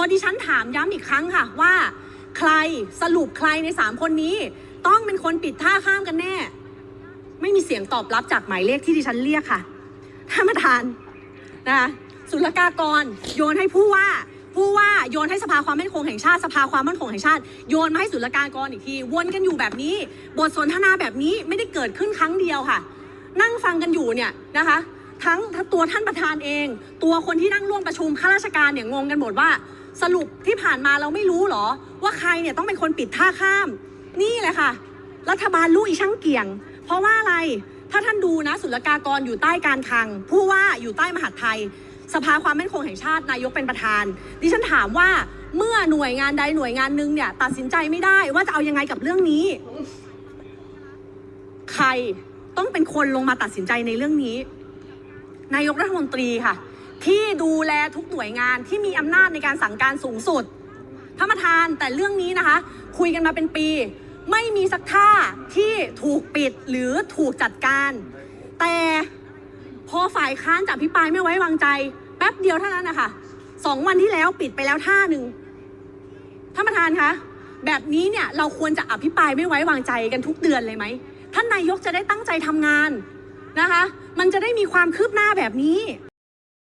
อดิฉันถามย้ำอีกครั้งค่ะว่า ใครสรุปใครในสามคนนี้ ต้องเป็นคนปิดท่าข้ามกันแน่ ไม่มีเสียงตอบรับจากหมายเลขที่ดิฉันเรียกค่ะท่านประธานนะคะศุลกากรโยนให้ผู้ว่า ผู้ว่าโยนให้สภาความมั่นคงแห่งชาติสภาความมั่นคงแห่งชาติโยนมาให้ศุลกากรอีกทีวนกันอยู่แบบนี้ บทสนทนาแบบนี้ไม่ได้เกิดขึ้นครั้งเดียวค่ะ นั่งฟังกันอยู่เนี่ยนะคะทั้งทั้งตัวท่านประธานเอง ตัวคนที่นั่งร่วมประชุมข้าราชการเนี่ยงงกันหมดว่า สรุปที่ผ่านมาเราไม่รู้เหรอ ว่าใครเนี่ยต้องเป็นคนปิดท่าข้าม นี่แหละค่ะ รัฐบาลลูกอีช่างเกี่ยง เพราะว่าอะไรถ้าท่านดูนะศุลกากรอยู่ใต้การคลัง ผู้ว่าอยู่ใต้มหาดไทย สภาความมั่นคงแห่งชาตินายกเป็นประธาน ดิฉันถามว่าเมื่อหน่วยงานใดหน่วยงานหนึ่งเนี่ยตัดสินใจไม่ได้ว่าจะเอายังไงกับเรื่องนี้ ใครต้องเป็นคนลงมาตัดสินใจในเรื่องนี้ นายกรัฐมนตรีค่ะ ที่ดูแลทุกหน่วยงานที่มีอำนาจในการสั่งการสูงสุดท่านประธานแต่เรื่องนี้นะคะ คุยกันมาเป็นปี ไม่มีสักท่าที่ถูกปิดหรือถูกจัดการ แต่พอฝ่ายค้านจะอภิปรายไม่ไว้วางใจ แป๊บเดียวเท่านั้นนะคะสองวันที่แล้วปิดไปแล้วท่าหนึ่งท่านประธานคะแบบนี้เนี่ยเราควรจะอภิปรายไม่ไว้วางใจกันทุกเดือนเลยไหมท่านนายกจะได้ตั้งใจทำงานนะคะ มันจะได้มีความคืบหน้าแบบนี้